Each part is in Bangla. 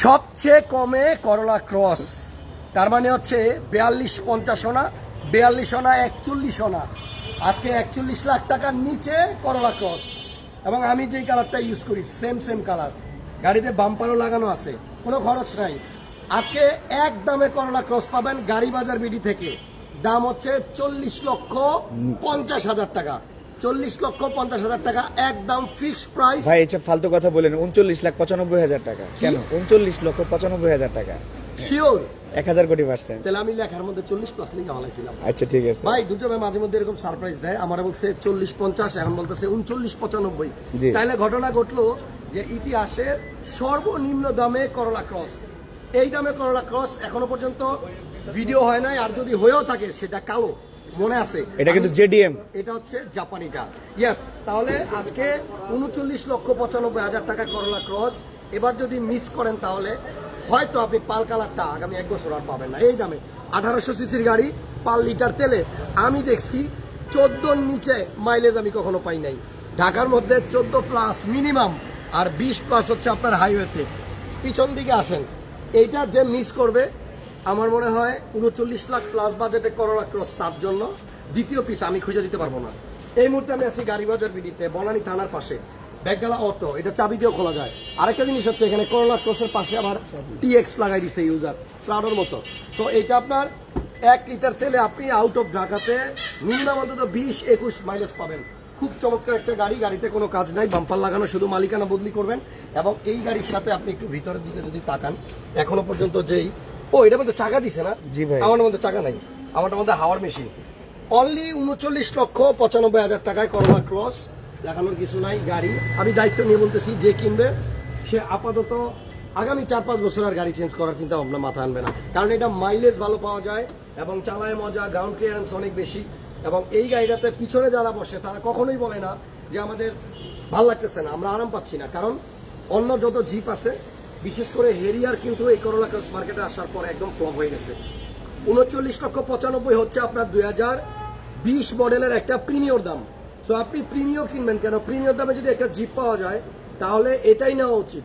সবচেয়ে কমে করলা ক্রস। তার মানে হচ্ছে বিয়াল্লিশ পঞ্চাশ আনা বিয়াল্লিশ আনা একচল্লিশ আনা। আজকে একচল্লিশ লাখ টাকার নিচে করলা ক্রস। এবং আমি যেই কালারটা ইউজ করি সেম সেম কালার। গাড়িতে বাম্পারও লাগানো আছে কোনো খরচ নাই। আজকে এক দামে করলা ক্রস পাবেন গাড়ি বাজার বিডি থেকে। দাম হচ্ছে চল্লিশ লক্ষ পঞ্চাশ হাজার টাকা। চল্লিশ লক্ষ পঞ্চাশ হাজার টাকা একদম ফিক্সড প্রাইস ভাই এসব ফালতু কথা বলেন উনচল্লিশ লাখ পঁচানব্বই হাজার টাকা। কেন? উনচল্লিশ লক্ষ পঁচানব্বই হাজার টাকা। শিওর এক হাজার কোটি পার্সেন্ট। তাহলে আমি লেখার মধ্যে চল্লিশ প্লাস লিখে ভালাইছিলাম আচ্ছা ঠিক আছে। ভাই দুটো ভাই মাঝে মধ্যে এরকম সারপ্রাইজ দেয়। আমার বলছে চল্লিশ পঞ্চাশ এখন বলতেছে উনচল্লিশ পঁচানব্বই। তাহলে ঘটনা ঘটলো যে ইতিহাসের সর্বনিম্ন দামে করলা ক্রস এই দামে করলা ক্রস এখনও পর্যন্ত ভিডিও হয় নাই আর যদি হয়েও থাকে সেটা কালো। মনে আছে। এটা কিন্তু জেডিএম এটা হচ্ছে জাপানিটা ইয়েস তাহলে আজকে উনচল্লিশ লক্ষ পঁচানব্বই হাজার টাকা করলা ক্রস এবার যদি মিস করেন তাহলে হয়তো আপনি পাল কালারটা আগামী এক বছর আর পাবেন না। এই দামে আঠারোশো সিসির গাড়ি পার লিটার তেলে। আমি দেখছি চোদ্দোর নিচে মাইলেজ আমি কখনো পাই নাই। ঢাকার মধ্যে চোদ্দ প্লাস মিনিমাম আর বিশ প্লাস হচ্ছে আপনার হাইওয়েতে পিছন দিকে আসেন। এইটা যে মিস করবে আমার মনে হয় উনচল্লিশ লাখ প্লাস বাজেটে করোনা ক্রস তার জন্য দ্বিতীয় পিস আমি খুঁজে দিতে পারব না। এই মুহূর্তে আমি আছি গাড়িবাজার বিডিতে, বনানী থানার পাশে। ব্যাগডালা অটো এটা চাবি দিয়েও খোলা যায়। আরেকটা জিনিস হচ্ছে এখানে করোনা ক্রসের পাশে আবার টিএক্স লাগাই দিছে ইউজার প্রাডোর মতো। সো এটা আপনার এক লিটার তেলে আপনি আউট অফ ঢাকাতে মিনিমাম অন্তত বিশ একুশ মাইলেজ পাবেন। খুব চমৎকার একটা গাড়ি, গাড়িতে কোনো কাজ নাই বাম্পার লাগানো, শুধু মালিকানা বদলি করবেন। এবং এই গাড়ির সাথে আপনি একটু ভিতরের দিকে যদি তাকান, এখনও পর্যন্ত যেই ও এটার মধ্যে চাকা দিছে না? জি ভাই। আমার মধ্যে চাকা নাই। আমারটার মধ্যে হাওয়ার মেশিন। অনলি উনচল্লিশ লক্ষ পঁচানব্বই হাজার টাকায় করোনা ক্রস দেখানোর কিছু নাই গাড়ি। আমি দায়িত্ব নিয়ে বলতেছি যে কিনবে সে আপাতত আগামী চার পাঁচ বছর আর গাড়ি চেঞ্জ করার চিন্তা ভাবনা মাথা আনবে না। কারণ এটা মাইলেজ ভালো পাওয়া যায় এবং চালায় মজা গ্রাউন্ড ক্লিয়ারেন্স অনেক বেশি। এবং এই গাড়িটাতে পিছনে যারা বসে তারা কখনোই বলে না যে আমাদের ভালো লাগতেছে না আমরা আরাম পাচ্ছি না। কারণ অন্য যত জিপ আছে বিশেষ করে হেরিয়ার কিন্তু এই করোনা ক্রস মার্কেটে আসার পর একদম ফ্লপ হয়ে গেছে। উনচল্লিশ লক্ষ পঁচানব্বই হচ্ছে আপনার দুই হাজার বিশ মডেলের একটা প্রিমিয়র দাম। সো আপনি প্রিমিয়র কিনবেন কেন? প্রিমিয়র দামে যদি একটা জিপ পাওয়া যায় তাহলে এটাই নেওয়া উচিত।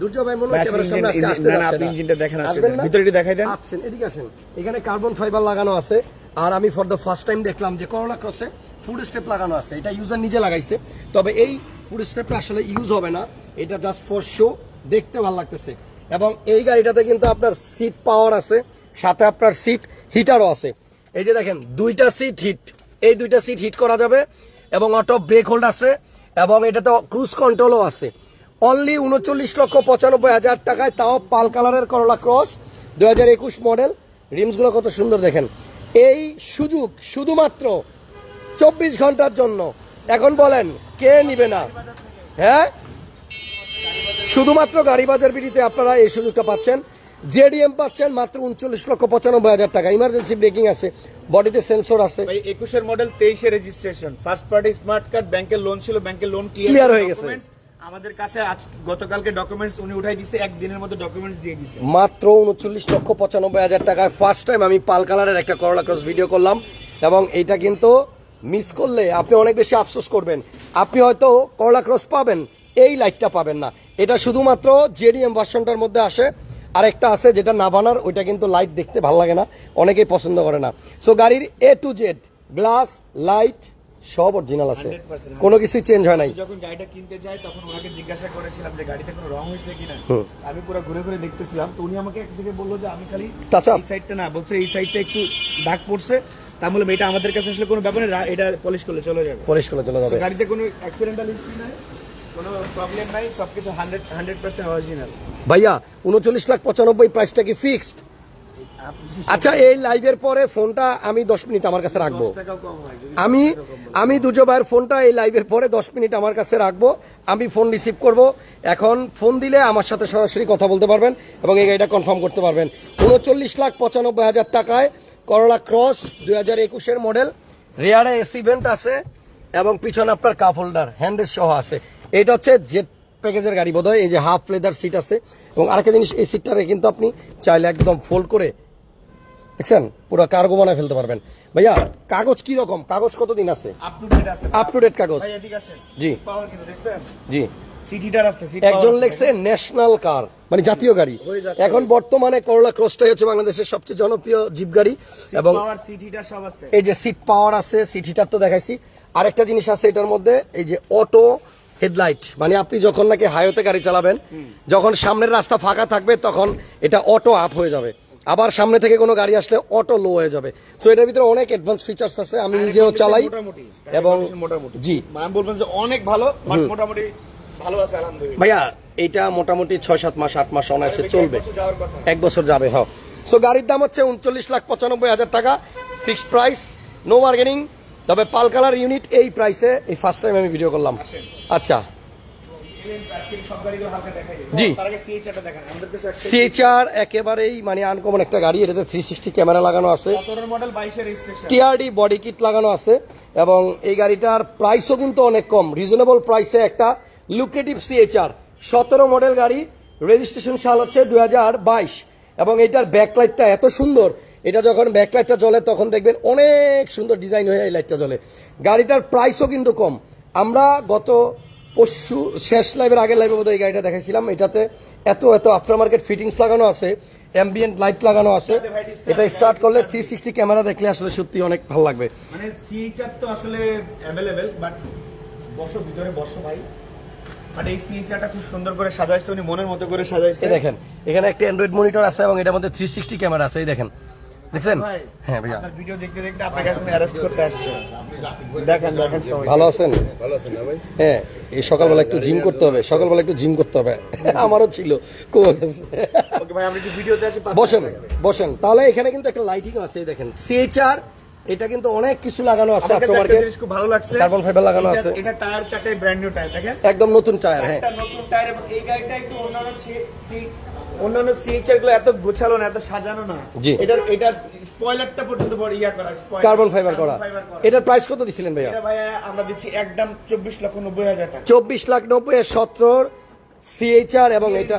দুর্জয় ভাই মনে ভাই, ক্যামেরার আসলে সামনে আজকে আসতে না, না, আপনি ইঞ্জিনটা দেখান আসলে। আসবেন না? ভিতরে দেখাই দেন। আসছেন এদিকে আসেন। এখানে কার্বন ফাইবার লাগানো আছে। আর আমি ফর দ্য ফার্স্ট টাইম দেখলাম যে করোনা ক্রসে ফুড স্টেপ লাগানো আছে। এটা ইউজার নিজে লাগাইছে। তবে এই ফুড স্টেপটা আসলে ইউজ হবে না। এটা জাস্ট ফর শো দেখতে ভালো লাগতেছে। এবং এই গাড়িটাতে কিন্তু আপনার সিট পাওয়ার আছে, সাথে আপনার সিট হিটারও আছে। এই যে দেখেন, দুইটা সিট হিট এই দুইটা সিট হিট করা যাবে এবং অটো ব্রেক হোল্ড আছে এবং এটাতে ক্রুজ কন্ট্রোলও আছে। অনলি উনচল্লিশ লক্ষ পঁচানব্বই হাজার টাকায় তাও পাল কালারের করলা ক্রস দু হাজার একুশ মডেল রিমসগুলো কত সুন্দর দেখেন। এই সুযোগ শুধুমাত্র চব্বিশ ঘণ্টার জন্য। এখন বলেন, কে নিবে না? হ্যাঁ? শুধুমাত্র গাড়ি বাজার বিডিতে আপনারা এই সুযোগটা পাচ্ছেন। জেডিএম পাচ্ছেন মাত্র উনচল্লিশ লক্ষ পঁচানব্বই হাজার টাকা। ইমার্জেন্সি ব্রেকিং আছে বডিতে সেন্সর আছে। একুশের মডেল তেইশে registration first party smart card ব্যাংকের লোন ছিল ব্যাংকের লোন ক্লিয়ার হয়ে গেছে। আমাদের কাছে আজ গতকালকে ডকুমেন্টস উনি উঠাই দিছে একদিনের মধ্যে ডকুমেন্টস দিয়ে দিছে। মাত্র উনচল্লিশ লক্ষ পঁচানব্বই হাজার টাকায় ফার্স্ট টাইম আমি পাল কালারের একটা করলা ক্রস ভিডিও করলাম। এবং এইটা কিন্তু মিস করলে আপনি অনেক বেশি আফসোস করবেন। আপনি হয়তো করলা ক্রস পাবেন এই লাইটটা পাবেন না। এটা শুধুমাত্র জেডিএম ভার্সনটার মধ্যে আসে। আর একটা আছে যেটা নাভানার ওইটা কিন্তু লাইট দেখতে ভালো লাগে না। অনেকেই পছন্দ করে না। সো গাড়ির A to Z glass light সব অরিজিনাল আছে। কোনো কিছুই চেঞ্জ হয় নাই। যখন গাড়িটা কিনতে যাই তখন ওনাকে জিজ্ঞাসা করেছিলাম যে গাড়িতে কোনো রং হয়েছে কিনা? আমি পুরো ঘুরে ঘুরে দেখতেছিলাম। তো উনি আমাকে এক জায়গায় বলল যে আমি খালি এই সাইডটা না বলছে এই সাইডটা একটু দাগ পড়ছে। তা বললাম এটা আমাদের কাছে আসলে কোনো ব্যাপার না এটা পলিশ করলে চলে যাবে। পরিষ্কার চলে যাবে। গাড়িতে কোনো অ্যাক্সিডেন্টাল হিস্ট্রি নাই? কোনো প্রবলেম নাই সবকিছু হান্ড্রেড হান্ড্রেড পার্সেন্ট অরিজিনাল ভাইয়া উনচল্লিশ লাখ পঁচানব্বই প্রাইসটা কি ফিক্সড আচ্ছা এই লাইভের পরে ফোনটা আমি দশ মিনিট আমার কাছে রাখব। আমি আমি দুজো ভাইয়ের ফোনটা এই লাইভের পরে দশ মিনিট আমার কাছে রাখব। আমি ফোন রিসিভ করব। এখন ফোন দিলে আমার সাথে সরাসরি কথা বলতে পারবেন এবং এই গাড়িটা কনফার্ম করতে পারবেন। উনচল্লিশ লাখ পঁচানব্বই হাজার টাকায় করলা ক্রস দুই হাজার একুশের মডেল রেয়ারে এসি ভেন্ট আছে এবং পিছনে আপনার কাপ হোল্ডার হ্যান্ডেল সহ আছে। এটা হচ্ছে জেট প্যাকেজের গাড়ি বোধ এই যে হাফ লেদার সিট আছে। এবং আরেকটা জিনিস এই সিটটারে কিন্তু আপনি চাইলে একদম ফোল্ড করে দেখছেন? পুরো কার্গো বানায় ফেলতে পারবেন। ভাইয়া কাগজ কি রকম? কাগজ কতদিন আছে? আপ টু ডেট কাগজ। জি। জি। একজন লেখছে ন্যাশনাল কার মানে জাতীয় গাড়ি। এখন বর্তমানে করোলা ক্রসটাই হচ্ছে বাংলাদেশের সবচেয়ে জনপ্রিয় জিপ গাড়ি। এবং এই যে সিট পাওয়ার আছে সিট হিটার তো দেখাইছি। আরেকটা জিনিস আছে এটার মধ্যে এই যে অটো হেডলাইট। মানে আপনি যখন নাকি হাইওয়েতে গাড়ি চালাবেন যখন সামনের রাস্তা ফাঁকা থাকবে তখন এটা অটো আপ হয়ে যাবে। আবার সামনে থেকে কোনো গাড়ি আসলে অটো লো হয়ে যাবে। সো এটার ভিতরে অনেক অ্যাডভান্স ফিচার্স আছে আমি নিজেও চালাই। এবং জি। মানে বলবেন যে অনেক ভালো মোটামুটি ভালো আছে আলহামদুলিল্লাহ। ভাইয়া এটা মোটামুটি ছয় সাত মাস আট মাস অনায়াসে চলবে। এক বছর যাবে হ্যাঁ সো গাড়ির দাম হচ্ছে উনচল্লিশ লাখ পঁচানব্বই হাজার টাকা। ফিক্সড প্রাইস নো বার্গেনিং তবে পাল কালার ইউনিট এই প্রাইসে এই ফার্স্ট টাইম আমি ভিডিও করলাম। আচ্ছা। জি। সিএচআর একেবারেই মানে আনকমন একটা গাড়ি এটাতে থ্রি সিক্সটি ক্যামেরা লাগানো আছে। 17 মডেল 22 এর রেজিস্ট্রেশন টিআরডি বডি কিট লাগানো আছে এবং এই গাড়িটার প্রাইসও কিন্তু অনেক কম। রিজনেবল প্রাইসে একটা লুক্রেটিভ সিএচআর সতেরো মডেল গাড়ি রেজিস্ট্রেশন সাল হচ্ছে দু হাজার বাইশ। এবং এটার ব্যাকলাইটটা এত সুন্দর এটা যখন ব্যাকলাইটটা জ্বলে তখন দেখবেন অনেক সুন্দর ডিজাইন হয়ে এই লাইটটা জ্বলে। গাড়িটার প্রাইসও কিন্তু কম। আমরা গত পরশু শেষ লাইভের আগের লাইভে বোধহয় এই গাড়িটা দেখাইছিলাম। এটাতে এত এত আফটার মার্কেট ফিটিংস লাগানো আছে অ্যাম্বিয়েন্ট লাইট লাগানো আছে। এটা স্টার্ট করলে থ্রি সিক্সটি ক্যামেরা দেখলে আসলে সত্যি অনেক ভালো লাগবে। মানে সিএইচআর তো আসলে অ্যাভেলেবেল বাট বসো ভিতরে বসো ভাই। বাট এই সিএইচআরটা খুব সুন্দর করে সাজাইছে উনি মনের মতো করে সাজাইছে। দেখেন এখানে একটা অ্যান্ড্রয়েড মনিটর আছে এবং এটার মধ্যে থ্রি সিক্সটি ক্যামেরা আছে এই দেখেন। দেখছেন? হ্যাঁ ভাইয়া। ভিডিও দেখতে দেখতে আপনাকে এখন অ্যারেস্ট করতে আসছে। দেখেন দেখেন সবাই। ভালো আছেন? ভালো আছেন না ভাই? হ্যাঁ এই সকালবেলা একটু জিম করতে হবে সকালবেলা একটু জিম করতে হবে। আমারও ছিল কমে ওকে ভাই আমরা একটু ভিডিওতে আছি বসেন বসেন। তাহলে এখানে কিন্তু একটা লাইটিং আছে দেখেন। সিএচআর এটা কিন্তু অনেক কিছু লাগানো আছে আমার কাছে আফটার একটা মার্কেট জিনিস খুব ভালো লাগছে। কার্বন ফাইবার লাগানো আছে। এটা টায়ার চারটাই ব্র্যান্ড নিউ টায়ার দেখেন? একদম নতুন টায়ার হ্যাঁ। নতুন টায়ার এবং এই গাড়িটা একটু অন্যান্য অন্যান্য সিএইচআরগুলো এত গোছালো না এত সাজানো না। এটার এটার স্পয়লারটা পর্যন্ত বড় ইয়া করা কার্বন ফাইবার করা। এটার প্রাইস কত দিছিলেন ভাইয়া? এটা ভাইয়া আমরা দিচ্ছি একদম চব্বিশ লক্ষ নব্বই হাজার টাকা। চব্বিশ লাখ নব্বই এর সতেরোর সিএইচআর এবং এটা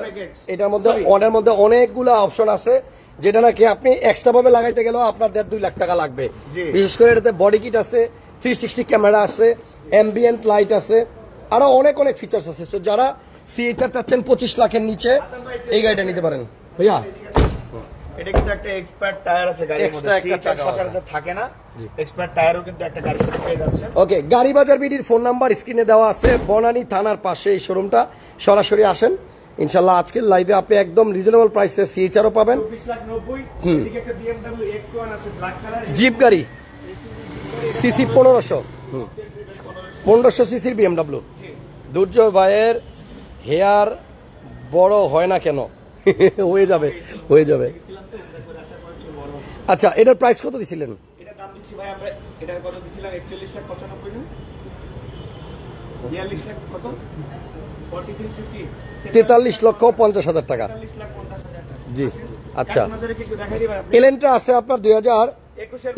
এটার মধ্যে। অর্ডার মধ্যে অনেকগুলো অপশন আছে যেটা নাকি আপনি এক্সট্রা ভাবে লাগাইতে গেলেও আপনার দেড় দুই লাখ টাকা লাগবে। বিশেষ করে এটাতে বডি কিট আছে থ্রি সিক্সটি ক্যামেরা আছে অ্যাম্বিয়েন্ট লাইট আছে আরও অনেক অনেক ফিচার্স আছে। সো যারা সিএইচআর চাচ্ছেন পঁচিশ লাখের নিচে এই গাড়িটা নিতে পারেন। ভাইয়া? এটা কিন্তু একটা এক্সপার্ট টায়ার আছে গাড়ির Extra একটা CHR চাকা আছে। সচরাচর থাকে না। এক্সপার্ট টায়ারও কিন্তু একটা গাড়ির সাথে পেয়ে যাচ্ছে। ওকে গাড়ি বাজার বিডির ফোন নাম্বার স্ক্রিনে দেওয়া আছে। বনানী থানার পাশে এই শোরুমটা। সরাসরি আসেন। ইনশাল্লাহ আজকের লাইভে আপনি একদম রিজনেবল প্রাইসে সিএইচআরও পাবেন। জিপ গাড়ি। সিসি পনেরোশো। পনেরোশো সিসির বিএমডাব্লিউ দুর্জয় ভাইয়ের হেয়ার বড় হয় না কেন? হয়ে যাবে হয়ে যাবে। আচ্ছা এটার প্রাইস কত দিছিলেন? তেতাল্লিশ লক্ষ পঞ্চাশ হাজার টাকা। জি আচ্ছা। এলেন্ট্রা আছে আপনার দুই হাজার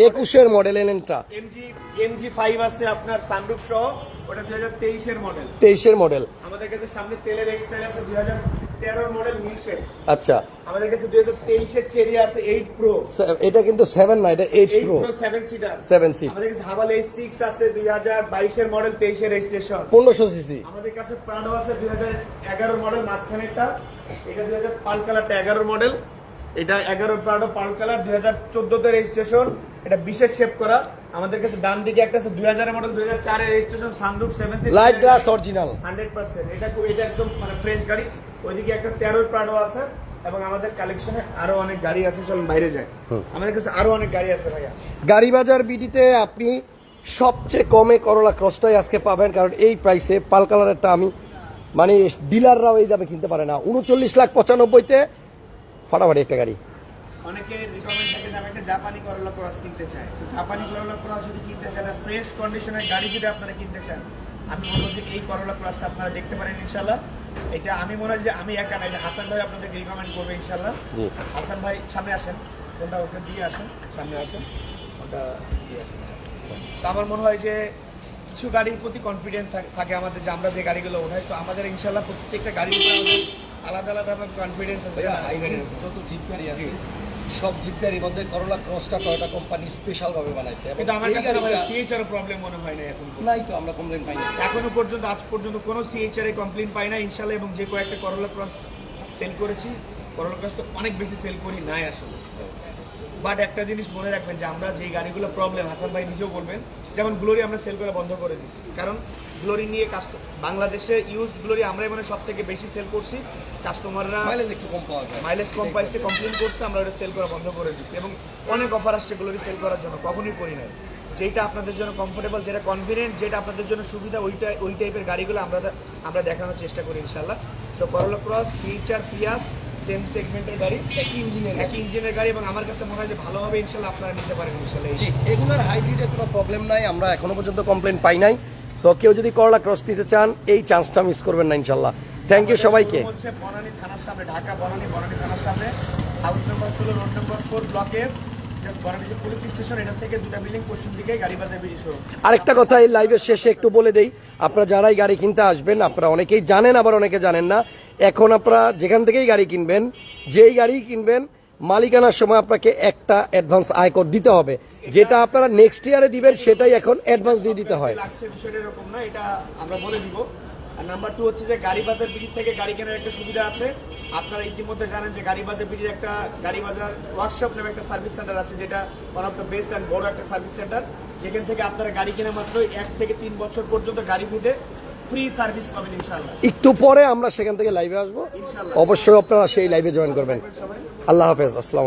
একুশের model Elantra MG MG five আছে আপনার সানরুফ সহ ওটা দুই হাজার তেইশের মডেল তেইশের মডেল আমাদের কাছে সামনে তেলের এক্সটাইল আছে দুই হাজার আচ্ছা। আমাদের কাছে চেরি আছে প্রো এটা কিন্তু না এটা প্রো সিটার সিট আমাদের কাছে হাভাল আছে মডেল রেজিস্ট্রেশন সিসি আমাদের কাছে আছে দুই হাজার এগারোর মডেল মাঝখানেরটা। এটা কালারটা মডেল এটা এগারো প্রাডো পাল কালার দুই হাজার চোদ্দতে রেজিস্ট্রেশন এটা বিশেষ শেপ করা। আমাদের কাছে ডান দিকে একটা আছে দুই হাজারের মডেল দুই হাজার চারের registration sunroof seven light glass original hundred percent এটা এটা একদম মানে ফ্রেশ গাড়ি। ওইদিকে একটা তেরোর প্রাডো আছে এবং আমাদের কালেকশনে আরও অনেক গাড়ি আছে। চলুন বাইরে যায় আমাদের কাছে আরও অনেক গাড়ি আছে ভাইয়া। গাড়ি বাজার বিডিতে আপনি সবচেয়ে কমে করলা ক্রসটাই আজকে পাবেন কারণ এই প্রাইসে পাল কালারেরটা আমি মানে ডিলাররাও এই দামে কিনতে পারে না। উনচল্লিশ লাখ পঁচানব্বইতে ফাটাফাটি একটা গাড়ি। অনেকে রিকমেন্ড থাকে যে আমি একটা জাপানি করলা ক্রস কিনতে চাই। তো জাপানি করলা ক্রস যদি কিনতে চান ফ্রেশ কন্ডিশনের গাড়ি যদি আপনারা কিনতে চান আমি বলব যে এই করলা ক্রসটা আপনারা দেখতে পারেন ইনশাল্লাহ এটা আমি মনে হয় যে আমি একা না এটা হাসান ভাই আপনাদেরকে রিকমেন্ড করবে ইনশাল্লাহ হাসান ভাই সামনে আসেন। ফোনটা ওকে দিয়ে আসেন সামনে আসেন। ওটা দিয়ে আসেন। তো আমার মনে হয় যে কিছু গাড়ির প্রতি কনফিডেন্স থাকে আমাদের যে আমরা যে গাড়িগুলো ওঠাই। তো আমাদের ইনশাল্লাহ প্রত্যেকটা গাড়ির উপরে আমাদের আলাদা আলাদা কনফিডেন্স আছে। যত জিপ গাড়ি আছে সব জিপ গাড়ির মধ্যে করোলা ক্রসটা টয়োটা কোম্পানি স্পেশাল ভাবে বানাইছে। কিন্তু আমার কাছে সিএইচআর প্রবলেম মনে হয় না এখন নাই তো আমরা কমপ্লেন পাই না। এখনও পর্যন্ত আজ পর্যন্ত কোনো সিএইচআর এ কমপ্লেন পাই না ইনশাল্লাহ এবং যে কয়েকটা করোলা ক্রস সেল করেছি করোলা ক্রস তো অনেক বেশি সেল করি নাই আসলে। বাট একটা জিনিস মনে রাখবেন যে আমরা যে গাড়িগুলো প্রবলেম হাসান ভাই নিজেও বলবেন যেমন গ্লোরি আমরা সেল করা বন্ধ করে দিচ্ছি কারণ গ্লোরি নিয়ে কাস্ট বাংলাদেশে ইউজড গ্লোরি আমরাই মানে সব থেকে বেশি সেল করছি। কাস্টমাররা মাইলেজ একটু কম পাওয়া যায়। মাইলেজ কম পাইছে কমপ্লেন করছে আমরা ওটা সেল করা বন্ধ করে দিচ্ছি এবং অনেক অফার আসছে গ্লোরি সেল করার জন্য কখনোই করি নাই। যেটা আপনাদের জন্য কমফোর্টেবল যেটা কনফিডেন্ট যেটা আপনাদের জন্য সুবিধা ওইটা ওই টাইপের গাড়িগুলো আমরা আমরা দেখানোর চেষ্টা করি ইনশাল্লাহ তো করোলা ক্রস ফিচার পিয়াস সেম সেগমেন্টের গাড়ি একই ইঞ্জিনের একই ইঞ্জিনের গাড়ি এবং আমার কাছে মনে হয় যে ভালোভাবে ইনশাল্লাহ আপনারা নিতে পারেন ইনশাল্লাহ। জি এগুলোর হাইব্রিডের কোনো প্রবলেম নাই আমরা এখনও পর্যন্ত কমপ্লেন পাই নাই। সো কেউ যদি করলা ক্রস দিতে চান এই চান্সটা মিস করবেন না ইনশাল্লাহ। থ্যাংক ইউ সবাইকে। বনানী থানার সামনে ঢাকা বনানী বনানী থানার সামনে। হাউস নাম্বার ষোলো রোড নাম্বার ফোর ব্লকে আরেকটা কথা এই লাইভের শেষে একটু বলে দেই আপনারা যারাই গাড়ি কিনতে আসবেন আপনারা অনেকেই জানেন আবার অনেকে জানেন না এখন আপনারা যেখান থেকেই গাড়ি কিনবেন যেই গাড়ি কিনবেন মালিকানার সময় আপনাকে একটা অ্যাডভান্স আয়কর দিতে হবে। যেটা আপনারা নেক্সট ইয়ারে দিবেন সেটাই এখন অ্যাডভান্স দিয়ে দিতে হয়। বিষয়টা এরকম না এটা আমরা বলে দিব। আর নাম্বার টু হচ্ছে যে গাড়ি বাজার ব্রিজ থেকে গাড়ি কেনার একটা সুবিধা আছে। আপনারা ইতিমধ্যে জানেন যে গাড়ি বাজার ব্রিজের একটা গাড়ি বাজার ওয়ার্কশপ নামে একটা সার্ভিস সেন্টার আছে যেটা one of the best and বড় একটা সার্ভিস সেন্টার যেখান থেকে আপনারা গাড়ি কেনা মাত্র এক থেকে তিন বছর পর্যন্ত গাড়ি ফ্রি সার্ভিস পাবেন ইনশাল্লাহ একটু পরে আমরা সেখান থেকে লাইভে আসব। অবশ্যই আপনারা সেই লাইভে জয়েন করবেন। আল্লাহ হাফেজ আসসালাম